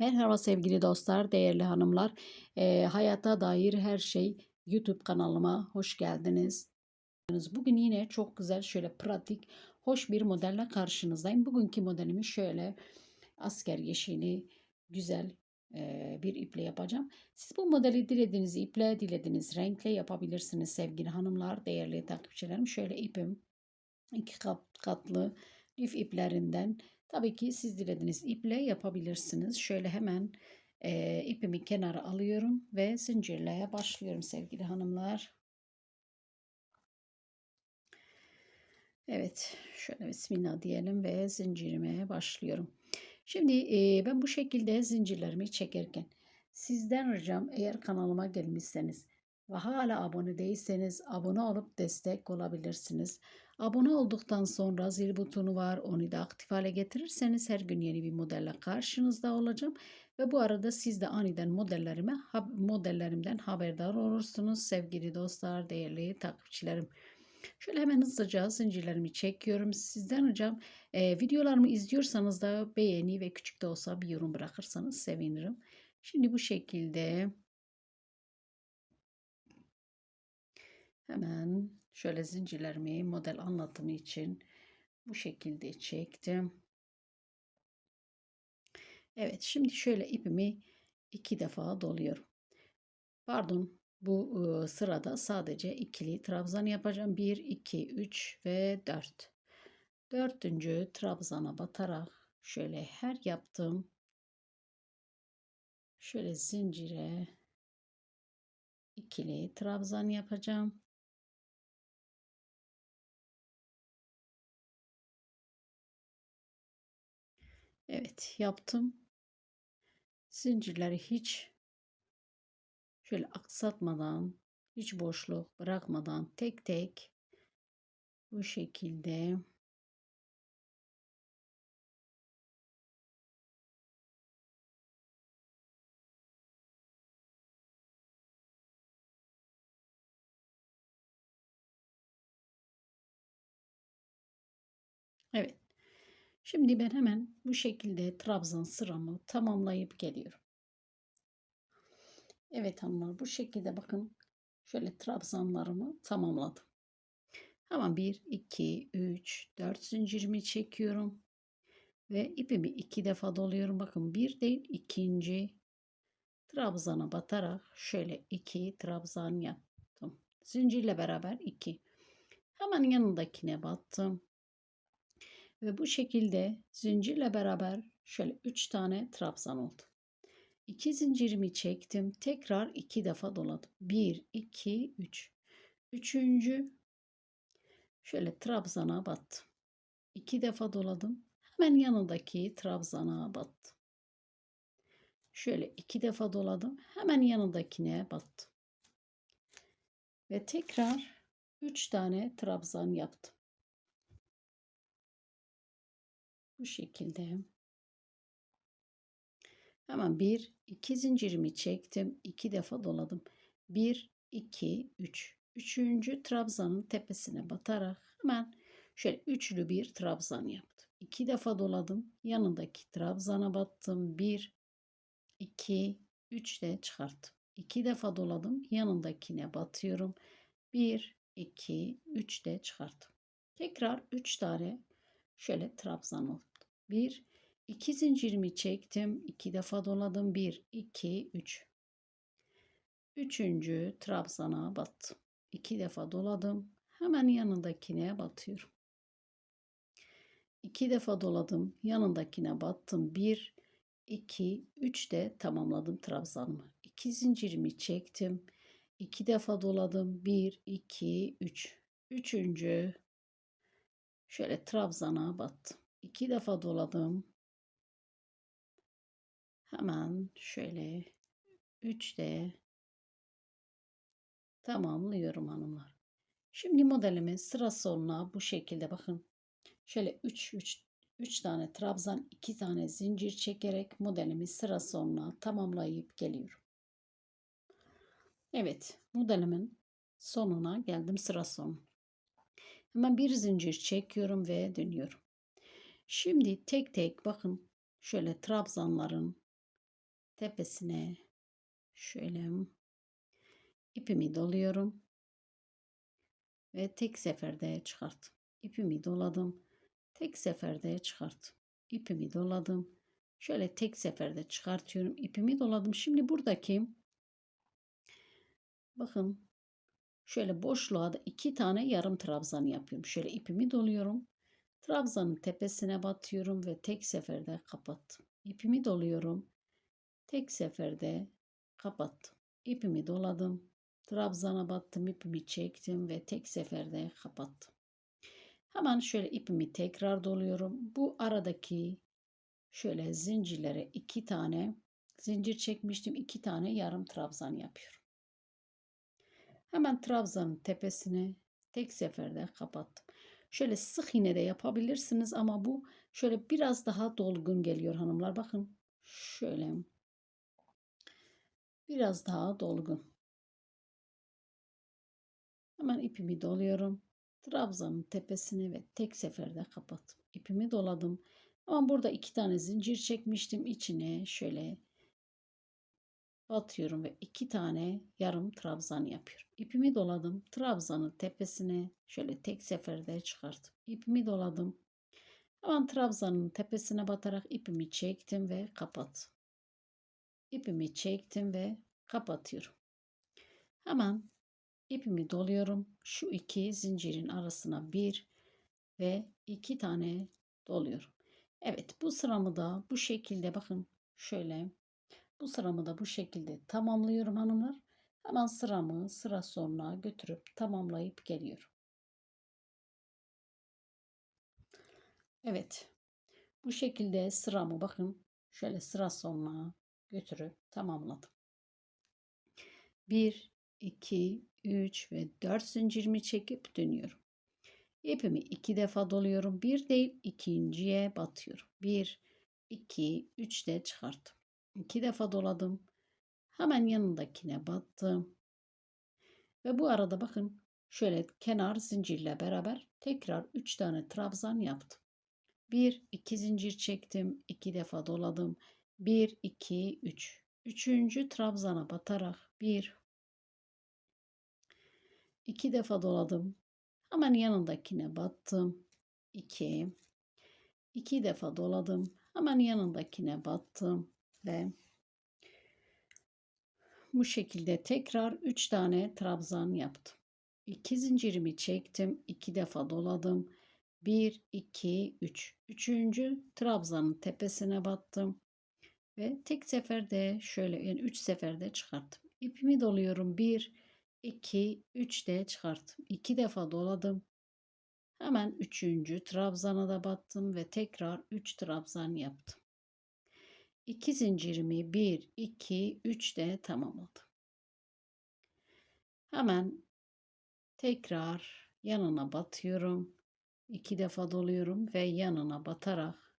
Merhaba sevgili dostlar, değerli hanımlar. Eee, hayata dair her şey YouTube kanalıma hoş geldiniz. Bugün yine çok güzel, şöyle pratik, hoş bir modelle karşınızdayım. Bugünkü modelimi şöyle asker yeşili, güzel eee, bir iple yapacağım. Siz bu modeli dilediğiniz iple, dilediğiniz renkle yapabilirsiniz sevgili hanımlar, değerli takipçilerim. Şöyle ipim iki kat, katlı lif iplerinden Tabii ki siz dilediğiniz iple yapabilirsiniz. Şöyle hemen e, ipimi kenara alıyorum ve zincirleye başlıyorum sevgili hanımlar. Evet, şöyle bismillah diyelim ve zincirime başlıyorum. Şimdi e, ben bu şekilde zincirlerimi çekerken sizden ricam eğer kanalıma gelmişseniz ve hala abone değilseniz abone olup destek olabilirsiniz. Abone olduktan sonra zil butonu var. Onu da aktif hale getirirseniz her gün yeni bir modelle karşınızda olacağım. Ve bu arada siz de aniden modellerime modellerimden haberdar olursunuz sevgili dostlar, değerli takipçilerim. Şöyle hemen hızlıca zincirlerimi çekiyorum. Sizden ricam e, videolarımı izliyorsanız da beğeni ve küçük de olsa bir yorum bırakırsanız sevinirim. Şimdi bu şekilde hemen Şöyle zincirlerimi model anlatımı için bu şekilde çektim. Evet şimdi şöyle ipimi iki defa doluyorum. Pardon bu sırada sadece ikili trabzan yapacağım. 1, 2, 3 ve 4. Dördüncü trabzana batarak şöyle her yaptığım şöyle zincire ikili trabzan yapacağım. Evet yaptım. Zincirleri hiç şöyle aksatmadan, hiç boşluk bırakmadan tek tek bu şekilde Evet. Şimdi ben hemen bu şekilde trabzan sıramı tamamlayıp geliyorum. Evet hanımlar bu şekilde bakın şöyle trabzanlarımı tamamladım. Hemen 1, 2, 3, 4 zincirimi çekiyorum. Ve ipimi iki defa doluyorum. Bakın bir değil ikinci trabzana batarak şöyle iki trabzan yaptım. Zincirle beraber iki. Hemen yanındakine battım. Ve bu şekilde zincirle beraber şöyle 3 tane trabzan oldu. 2 zincirimi çektim. Tekrar 2 defa doladım. 1, 2, 3. Üçüncü şöyle trabzana battım. 2 defa doladım. Hemen yanındaki trabzana battım. Şöyle 2 defa doladım. Hemen yanındakine battım. Ve tekrar 3 tane trabzan yaptım. Bu şekilde. Hemen bir, iki zincirimi çektim. iki defa doladım. Bir, iki, üç. Üçüncü trabzanın tepesine batarak hemen şöyle üçlü bir trabzan yaptım. İki defa doladım. Yanındaki trabzana battım. Bir, iki, üç de çıkarttım. İki defa doladım. Yanındakine batıyorum. Bir, iki, üç de çıkarttım. Tekrar üç tane şöyle trabzan oldu. 1 2 zincirimi çektim. 2 defa doladım. 1 2 3. Üçüncü trabzana battım. 2 defa doladım. Hemen yanındakine batıyorum. 2 defa doladım. Yanındakine battım. 1 2 3 de tamamladım trabzanımı. 2 zincirimi çektim. 2 defa doladım. 1 2 3. Üçüncü şöyle trabzana battım iki defa doladım. Hemen şöyle 3'de tamamlıyorum hanımlar. Şimdi modelimi sıra sonuna bu şekilde bakın. Şöyle 3 3 3 tane trabzan, 2 tane zincir çekerek modelimi sıra sonuna tamamlayıp geliyorum. Evet, modelimin sonuna geldim sıra sonu. Hemen bir zincir çekiyorum ve dönüyorum. Şimdi tek tek bakın şöyle trabzanların tepesine şöyle ipimi doluyorum ve tek seferde çıkarttım. İpimi doladım. Tek seferde çıkarttım. İpimi doladım. Şöyle tek seferde çıkartıyorum. İpimi doladım. Şimdi buradaki bakın şöyle boşluğa da iki tane yarım trabzan yapıyorum. Şöyle ipimi doluyorum. Trabzanın tepesine batıyorum ve tek seferde kapattım. İpimi doluyorum. Tek seferde kapattım. İpimi doladım. Trabzana battım, ipimi çektim ve tek seferde kapattım. Hemen şöyle ipimi tekrar doluyorum. Bu aradaki şöyle zincirlere iki tane zincir çekmiştim. iki tane yarım trabzan yapıyorum. Hemen trabzanın tepesine tek seferde kapattım. Şöyle sık iğne de yapabilirsiniz ama bu şöyle biraz daha dolgun geliyor hanımlar. Bakın şöyle biraz daha dolgun. Hemen ipimi doluyorum. Trabzanın tepesini ve tek seferde kapattım. İpimi doladım. Ama burada iki tane zincir çekmiştim. İçine şöyle batıyorum ve iki tane yarım trabzan yapıyorum. İpimi doladım. Trabzanın tepesine şöyle tek seferde çıkarttım. İpimi doladım. Hemen trabzanın tepesine batarak ipimi çektim ve kapattım. İpimi çektim ve kapatıyorum. Hemen ipimi doluyorum. Şu iki zincirin arasına bir ve iki tane doluyorum. Evet bu sıramı da bu şekilde bakın şöyle bu sıramı da bu şekilde tamamlıyorum hanımlar. Hemen sıramı sıra sonuna götürüp tamamlayıp geliyorum. Evet. Bu şekilde sıramı bakın şöyle sıra sonuna götürüp tamamladım. 1 2 3 ve 4 zincirimi çekip dönüyorum. İpimi iki defa doluyorum. Bir değil ikinciye batıyorum. 1 2 3 de çıkarttım. İki defa doladım. Hemen yanındakine battım. Ve bu arada bakın şöyle kenar zincirle beraber tekrar 3 tane trabzan yaptım. 1 2 zincir çektim. 2 defa doladım. 1 2 3. Üçüncü trabzana batarak 1 2 defa doladım. Hemen yanındakine battım. 2 2 defa doladım. Hemen yanındakine battım ve bu şekilde tekrar 3 tane trabzan yaptım. 2 zincirimi çektim. 2 defa doladım. 1 2 3. Üçüncü trabzanın tepesine battım. Ve tek seferde şöyle yani 3 seferde çıkarttım. İpimi doluyorum. 1 2 3 de çıkarttım. 2 defa doladım. Hemen üçüncü trabzana da battım ve tekrar 3 trabzan yaptım. 2 zincirimi 1, 2, 3 de tamamladım. Hemen tekrar yanına batıyorum. 2 defa doluyorum ve yanına batarak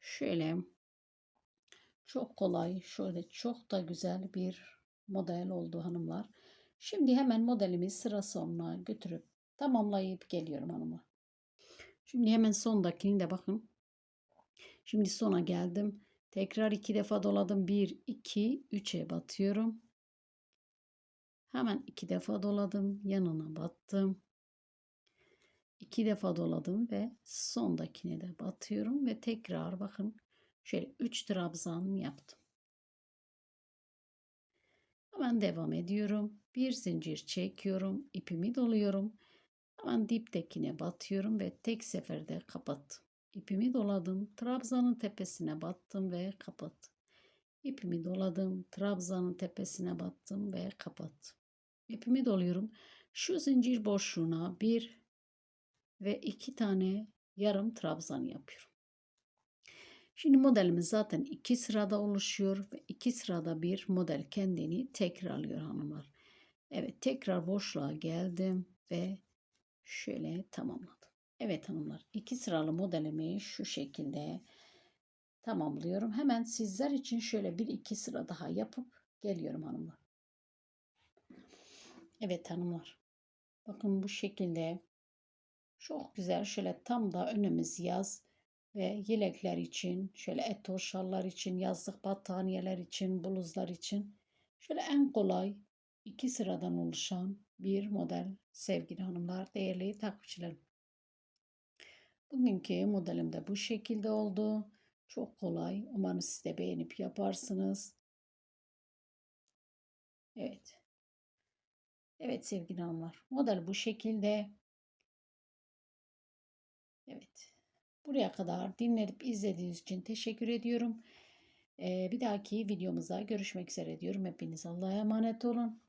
şöyle çok kolay, şöyle çok da güzel bir model oldu hanımlar. Şimdi hemen modelimi sıra sonuna götürüp tamamlayıp geliyorum hanımlar. Şimdi hemen sondakini de bakın. Şimdi sona geldim. Tekrar iki defa doladım. 1, 2, 3'e batıyorum. Hemen iki defa doladım. Yanına battım. İki defa doladım ve sondakine de batıyorum ve tekrar bakın şöyle 3 trabzan yaptım. Hemen devam ediyorum. Bir zincir çekiyorum. ipimi doluyorum. Hemen diptekine batıyorum ve tek seferde kapattım. İpimi doladım. Trabzanın tepesine battım ve kapattım. İpimi doladım. Trabzanın tepesine battım ve kapattım. İpimi doluyorum. Şu zincir boşluğuna bir ve iki tane yarım trabzan yapıyorum. Şimdi modelimiz zaten iki sırada oluşuyor ve iki sırada bir model kendini tekrarlıyor hanımlar. Evet tekrar boşluğa geldim ve şöyle tamamladım. Evet hanımlar iki sıralı modelimi şu şekilde tamamlıyorum. Hemen sizler için şöyle bir iki sıra daha yapıp geliyorum hanımlar. Evet hanımlar. Bakın bu şekilde çok güzel şöyle tam da önümüz yaz ve yelekler için, şöyle etor için, yazlık battaniyeler için, bluzlar için şöyle en kolay iki sıradan oluşan bir model sevgili hanımlar, değerli takipçilerim. Bugünkü modelim de bu şekilde oldu. Çok kolay. Umarım siz de beğenip yaparsınız. Evet. Evet sevgili hanımlar. Model bu şekilde. Evet. Buraya kadar dinledip izlediğiniz için teşekkür ediyorum. Ee, bir dahaki videomuzda görüşmek üzere diyorum. Hepiniz Allah'a emanet olun.